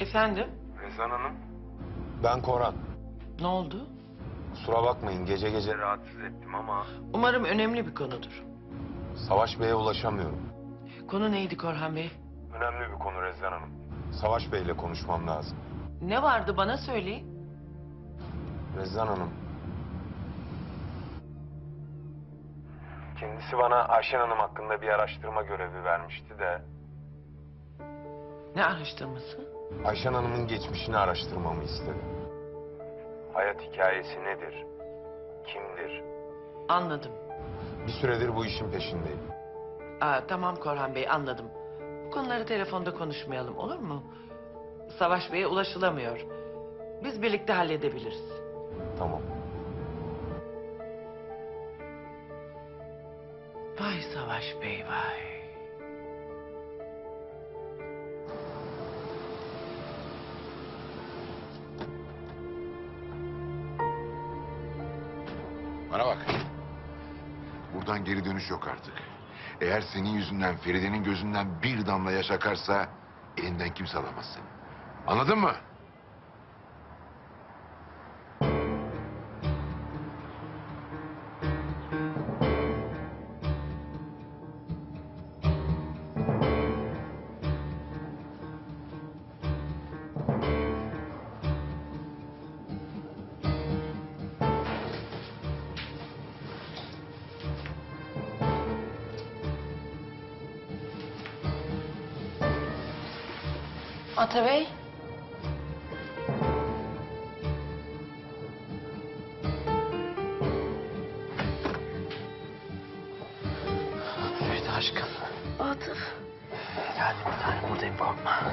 Efendim? Rezan Hanım. Ben Koran. Ne oldu? Kusura bakmayın gece gece rahatsız ettim ama... Umarım önemli bir konudur. Savaş Bey'e ulaşamıyorum. Konu neydi Korhan Bey? Önemli bir konu Rezan Hanım. Savaş Bey'le konuşmam lazım. Ne vardı bana söyleyin. Rezan Hanım. Kendisi bana Ayşen Hanım hakkında bir araştırma görevi vermişti de... Ne araştırması? Ayşen Hanım'ın geçmişini araştırmamı istedi. Hayat hikayesi nedir? Kimdir? Anladım. Bir süredir bu işin peşindeyim. Aa, tamam Korhan Bey anladım. Bu konuları telefonda konuşmayalım olur mu? Savaş Bey'e ulaşılamıyor. Biz birlikte halledebiliriz. Tamam. Vay Savaş Bey vay. Buradan geri dönüş yok artık. Eğer senin yüzünden Feride'nin gözünden bir damla yaş akarsa elinden kimse alamaz seni. Anladın mı? Korkma.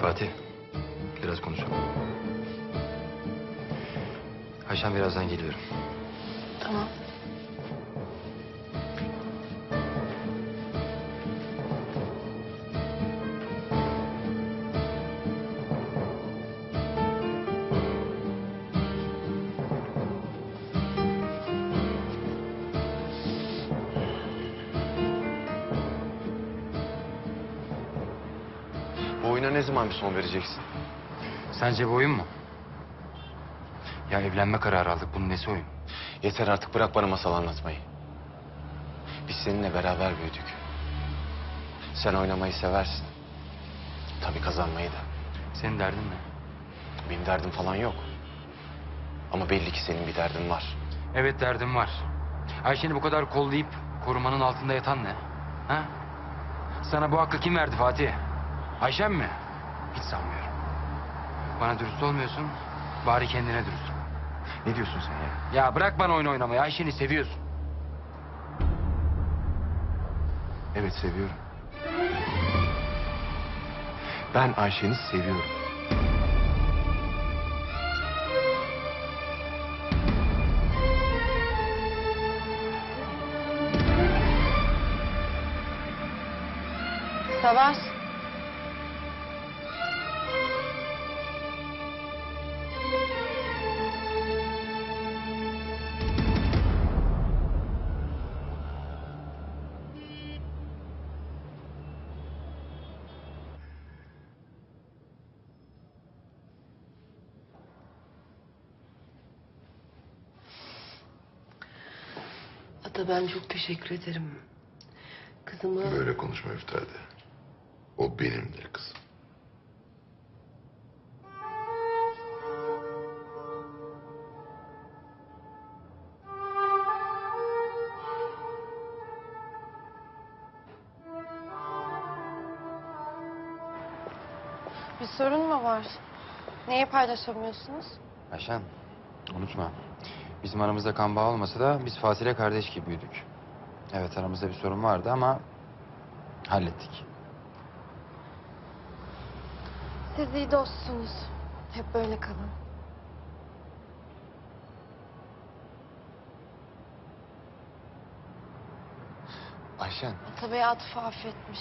Fatih, biraz konuşalım. Ayşen birazdan geliyorum. Tamam. Ne zaman bir son vereceksin? Sence bu oyun mu? Ya evlenme kararı aldık. Bunun nesi oyun? Yeter artık bırak bana masal anlatmayı. Biz seninle beraber büyüdük. Sen oynamayı seversin. Tabii kazanmayı da. Senin derdin ne? Benim derdim falan yok. Ama belli ki senin bir derdin var. Evet derdim var. Ayşen'i bu kadar kollayıp korumanın altında yatan ne? Ha? Sana bu hakkı kim verdi Fatih? Ayşen mi? Hiç sanmıyorum. Bana dürüst olmuyorsun. Bari kendine dürüst ol. Ne diyorsun sen ya? Ya bırak bana oyun oynamayı. Ayşen'i seviyorsun. Evet seviyorum. Ben Ayşe'ni seviyorum. Savaş. Ben çok teşekkür ederim. Kızımı... Böyle konuşma Üftade. O benimdir kızım. Bir sorun mu var? Neyi paylaşamıyorsunuz? Ayşen, unutma. Bizim aramızda kan bağı olmasa da biz Fatih'le kardeş gibi büyüdük. Evet aramızda bir sorun vardı ama hallettik. Siz iyi dostsunuz. Hep böyle kalın. Ayşen, Atabey Atıf'ı affetmiş.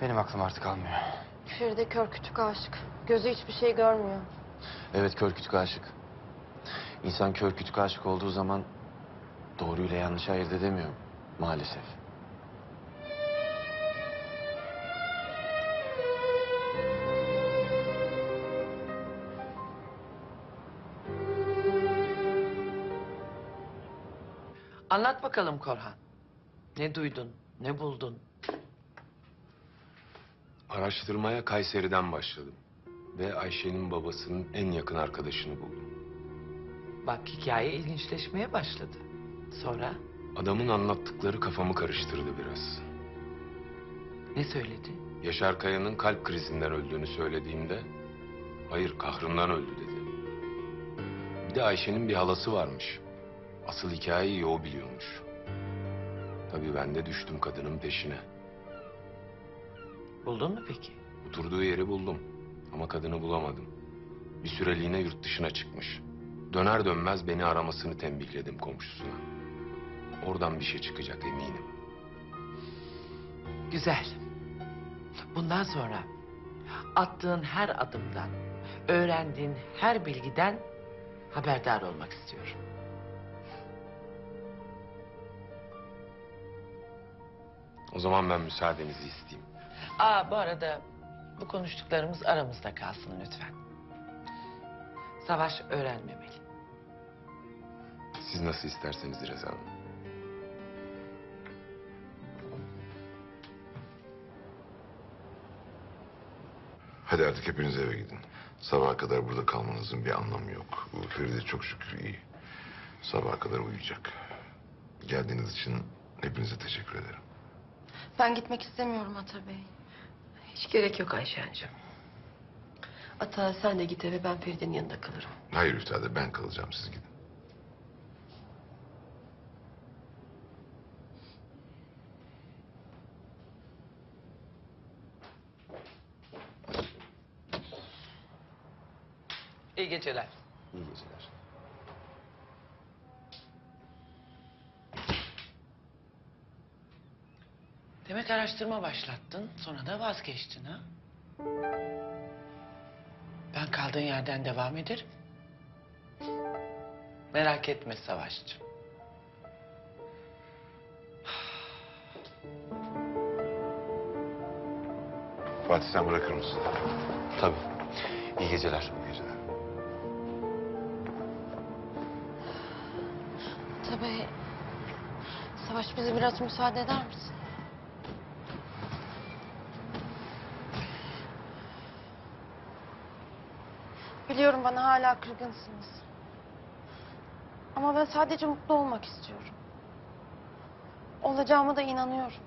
benim aklım artık almıyor. Feride kör kütük aşık. Gözü hiçbir şey görmüyor. Evet kör kütük aşık. İnsan kör kütük aşık olduğu zaman doğruyla yanlışı ayırt edemiyor maalesef. Anlat bakalım Korhan. Ne duydun, ne buldun? Araştırmaya Kayseri'den başladım. Ve Ayşe'nin babasının en yakın arkadaşını buldum. Bak hikaye ilginçleşmeye başladı. Sonra Adamın anlattıkları kafamı karıştırdı biraz. ne söyledi? Yaşar Kaya'nın kalp krizinden öldüğünü söylediğimde... ...hayır kahrından öldü dedi. Bir de Ayşe'nin bir halası varmış. Asıl hikayeyi o biliyormuş. Tabii ben de düştüm kadının peşine. Buldun mu peki? Oturduğu yeri buldum. Ama kadını bulamadım. Bir süreliğine yurt dışına çıkmış. Döner dönmez beni aramasını tembihledim komşusuna. Oradan bir şey çıkacak eminim. Güzel. Bundan sonra attığın her adımdan, öğrendiğin her bilgiden haberdar olmak istiyorum. O zaman ben müsaadenizi isteyeyim. Aa bu arada bu konuştuklarımız aramızda kalsın lütfen. Savaş öğrenmemeli. Siz nasıl isterseniz Reza Hanım. Hadi artık hepiniz eve gidin. Sabaha kadar burada kalmanızın bir anlamı yok. Bu Feride çok şükür iyi. Sabaha kadar uyuyacak. Geldiğiniz için hepinize teşekkür ederim. Ben gitmek istemiyorum Atabey. Hiç gerek yok Ayşen'cim. Ata sen de git eve ben Feride'nin yanında kalırım. Hayır Üftade ben kalacağım siz gidin. İyi geceler. İyi geceler. Demek araştırma başlattın, sonra da vazgeçtin ha? Ben kaldığın yerden devam ederim. Merak etme Savaşçığım. Fatih sen bırakır mısın? Tabii. İyi geceler. İyi geceler. Atabey, Savaş bize biraz müsaade eder misin? Biliyorum bana hala kırgınsınız. Ama ben sadece mutlu olmak istiyorum. Olacağıma da inanıyorum.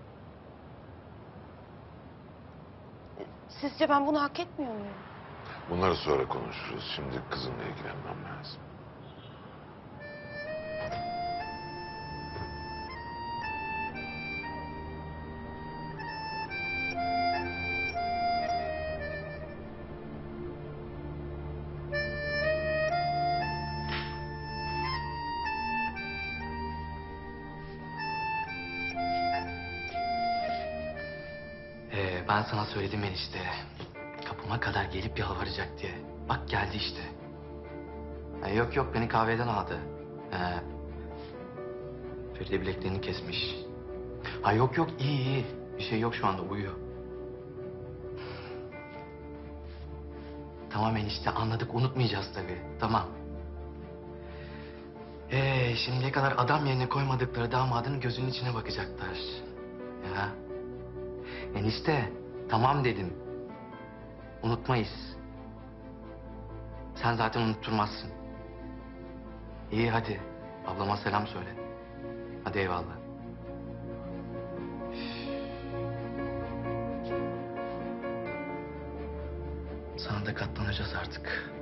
Sizce ben bunu hak etmiyor muyum? Bunları sonra konuşuruz. Şimdi kızımla ilgilenmem lazım. Sana söyledim enişte. Kapıma kadar gelip yalvaracak diye. Bak geldi işte. Ha, yok yok beni kahveden aldı. He. Feride bileklerini kesmiş. Ha yok yok iyi iyi. Bir şey yok şu anda uyuyor. Tamam enişte anladık unutmayacağız tabii. Tamam. Ee, şimdiye kadar adam yerine koymadıkları damadın gözünün içine bakacaklar. Ya. Enişte tamam dedim. Unutmayız. Sen zaten unutturmazsın. İyi hadi. Ablama selam söyle. Hadi eyvallah. Sana da katlanacağız artık.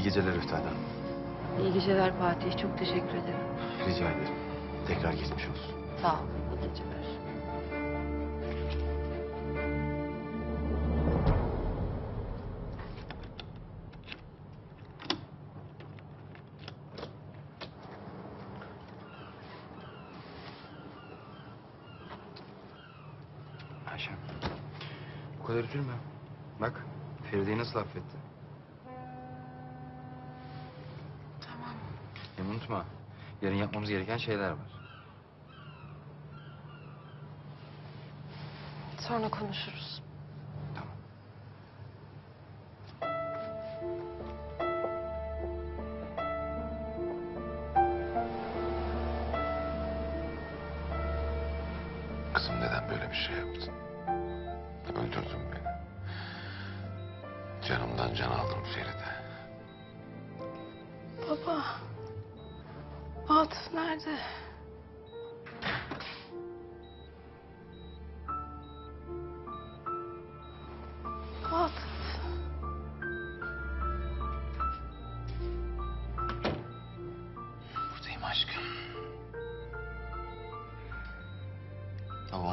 İyi geceler Üftade Hanım. İyi geceler Fatih. Çok teşekkür ederim. Rica ederim. Tekrar geçmiş olsun. Sağ ol. İyi geceler. Ayşen. Bu kadar üzülme. Bak Feride'yi nasıl affetti. Tamam. Hem unutma. Yarın yapmamız gereken şeyler var. Sonra konuşuruz.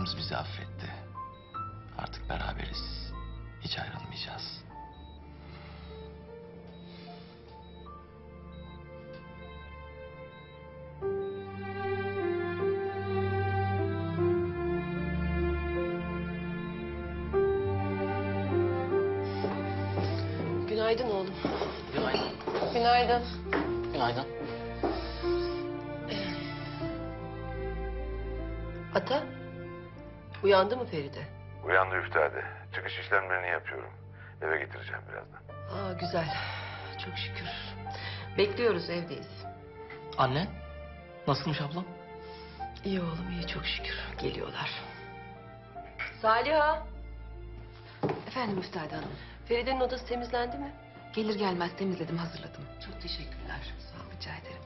Babamız bizi affetti. Artık beraberiz. Hiç ayrılmayacağız. Uyandı mı Feride? Uyandı üftade. Çıkış işlemlerini yapıyorum. Eve getireceğim birazdan. Aa güzel. Çok şükür. Bekliyoruz evdeyiz. Anne, nasılmış ablam? İyi oğlum iyi çok şükür. Geliyorlar. Saliha. Efendim Üstad Hanım. Feride'nin odası temizlendi mi? Gelir gelmez temizledim, hazırladım. Çok teşekkürler. Sağ ol, rica ederim.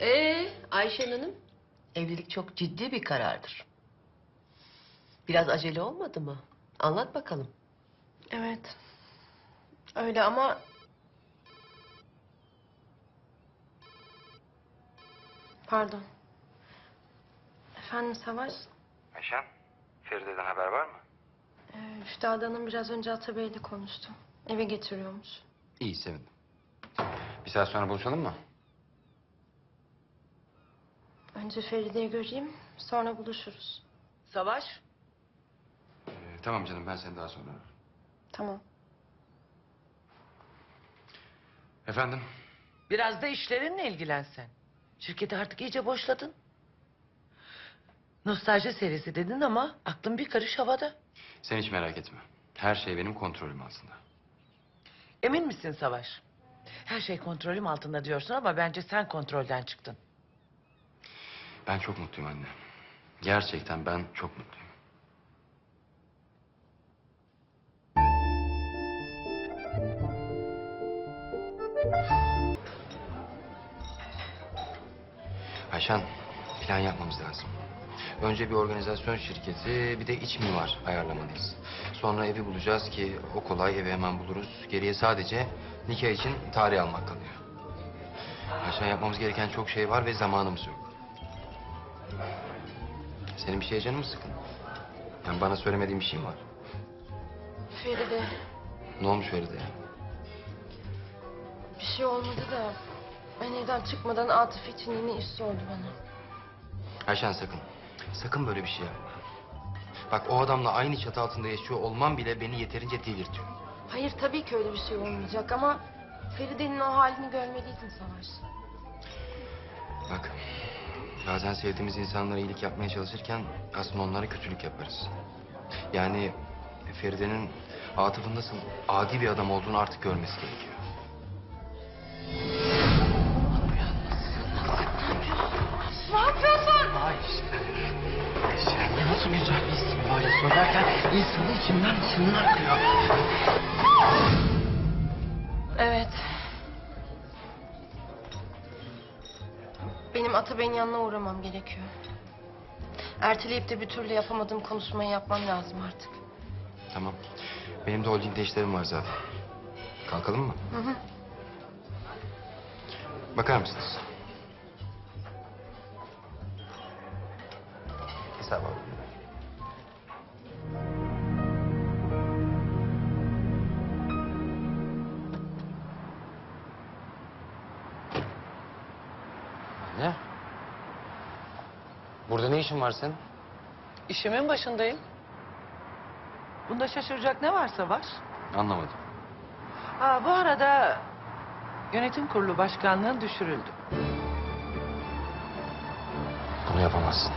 Ee, Ayşen Hanım, evlilik çok ciddi bir karardır. Biraz acele olmadı mı? Anlat bakalım. Evet. Öyle ama... Pardon. Efendim Savaş? Ayşen. Feride'den haber var mı? Ee, Üftade Hanım biraz önce Atabey'le konuştu. Eve getiriyormuş. İyi sevindim. Bir saat sonra buluşalım mı? Önce Feride'yi göreyim, sonra buluşuruz. Savaş. Ee, tamam canım ben seni daha sonra ararım. Tamam. Efendim? Biraz da işlerinle ilgilensen. Şirketi artık iyice boşladın. Nostalji serisi dedin ama aklın bir karış havada. Sen hiç merak etme. Her şey benim kontrolüm altında. Emin misin Savaş? Her şey kontrolüm altında diyorsun ama bence sen kontrolden çıktın. Ben çok mutluyum anne. Gerçekten ben çok mutluyum. Ayşen, plan yapmamız lazım. Önce bir organizasyon şirketi, bir de iç mimar ayarlamalıyız. Sonra evi bulacağız ki o kolay evi hemen buluruz. Geriye sadece nikah için tarih almak kalıyor. Ayşen yapmamız gereken çok şey var ve zamanımız yok. Senin bir şeye canın mı sıkın? Yani bana söylemediğin bir şey mi var? Feride, Ne olmuş Feride ya? bir şey olmadı da... Ben evden çıkmadan Atıf için yeni iş sordu bana. Ayşen sakın. Sakın böyle bir şey yapma. Bak o adamla aynı çatı altında yaşıyor olmam bile beni yeterince delirtiyor. Hayır tabii ki öyle bir şey olmayacak ama... Feride'nin o halini görmeliydin Savaş. Bak bazen sevdiğimiz insanlara iyilik yapmaya çalışırken aslında onlara kötülük yaparız. Yani Feride'nin Atıf'ın nasıl adi bir adam olduğunu artık görmesi gerekiyor. Nasıl güzel bir isim böyle söylerken insanın içinden içinden akıyor. Evet. Atabey'in yanına uğramam gerekiyor. Erteleyip de bir türlü yapamadığım konuşmayı yapmam lazım artık. Tamam. Benim de holdingde işlerim var zaten. Kalkalım mı? Hı hı. Bakar mısınız? Hesap alayım. Burada ne işin var senin? İşimin başındayım. Bunda şaşıracak ne varsa var. Anlamadım. Aa, bu arada yönetim kurulu başkanlığın düşürüldü. Bunu yapamazsın.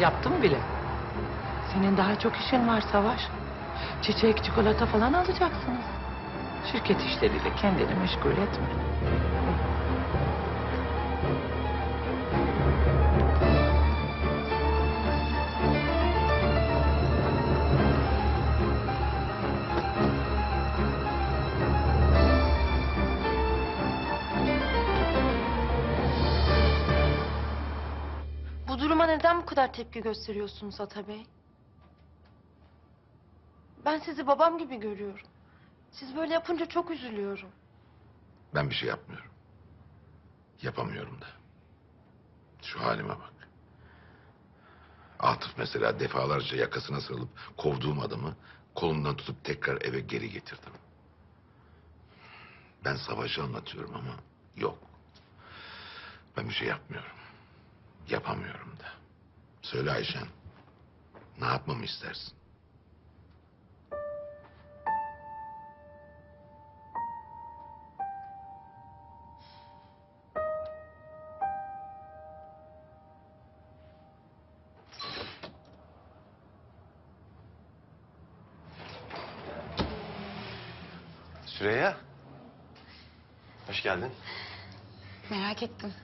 Yaptım bile. Senin daha çok işin var Savaş. Çiçek, çikolata falan alacaksınız. Şirket işleriyle kendini meşgul etme. Kadar tepki gösteriyorsunuz Ata Bey? Ben sizi babam gibi görüyorum. Siz böyle yapınca çok üzülüyorum. Ben bir şey yapmıyorum. Yapamıyorum da. Şu halime bak. Atıf mesela defalarca yakasına sarılıp kovduğum adamı kolundan tutup tekrar eve geri getirdim. Ben savaşı anlatıyorum ama yok. Ben bir şey yapmıyorum. Yapamıyorum da. Söyle Ayşen. Ne yapmamı istersin? Süreyya. Hoş geldin. Merak ettim.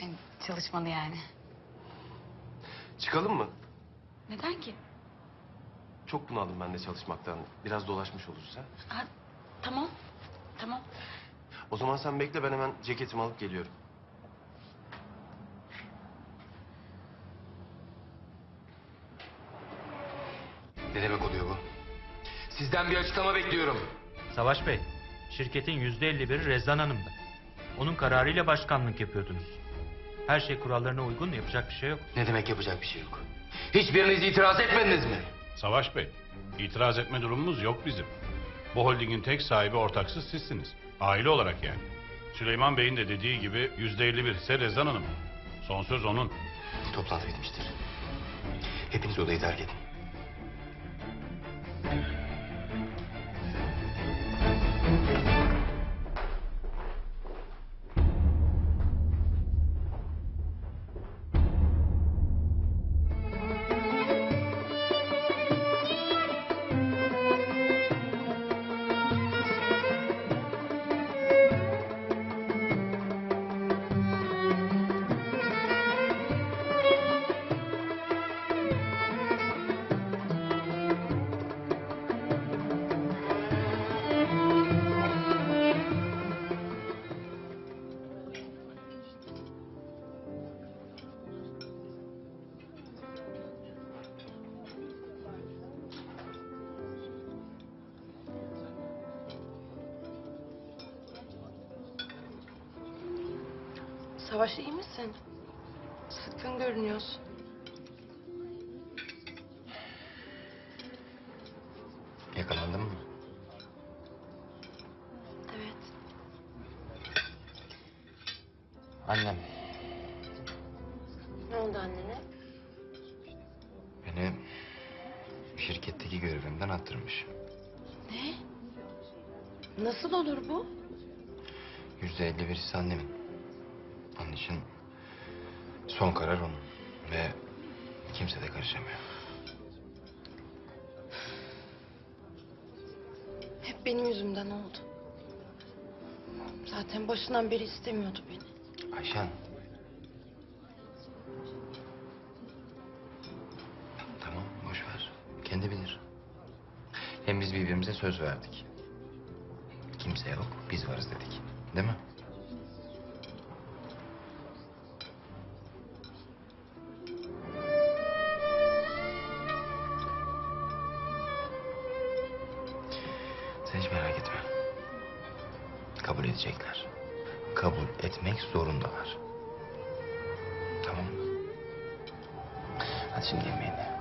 Yani çalışmanı yani. Çıkalım mı? Neden ki? Çok bunaldım ben de çalışmaktan. Biraz dolaşmış oluruz ha. Ha, tamam. Tamam. O zaman sen bekle ben hemen ceketimi alıp geliyorum. Ne demek oluyor bu? Sizden bir açıklama bekliyorum. Savaş Bey, şirketin yüzde elli biri Rezan Hanım'da. Onun kararıyla başkanlık yapıyordunuz. Her şey kurallarına uygun, yapacak bir şey yok. Ne demek yapacak bir şey yok. Hiçbiriniz itiraz etmediniz mi? Savaş Bey, itiraz etme durumumuz yok bizim. Bu holdingin tek sahibi ortaksız sizsiniz. Aile olarak yani. Süleyman Bey'in de dediği gibi yüzde elli bir ise Rezan Hanım. Son söz onun. Toplantı bitmiştir. Hepiniz odayı terk edin. Savaş iyi misin? Sıkkın görünüyorsun. Yakalandın mı? Evet. Annem Ne oldu annene? beni şirketteki görevimden attırmış. Ne? Nasıl olur bu? Yüzde elli birisi annemin. Onun için son karar onun. Ve kimse de karışamıyor. Hep benim yüzümden oldu. Zaten başından beri istemiyordu beni. Ayşen. Tamam boş ver. Kendi bilir. Hem biz birbirimize söz verdik. Kimse yok biz varız dedik. Değil mi? Edecekler. Kabul etmek zorundalar. Tamam mı? Hadi şimdi yemeğini.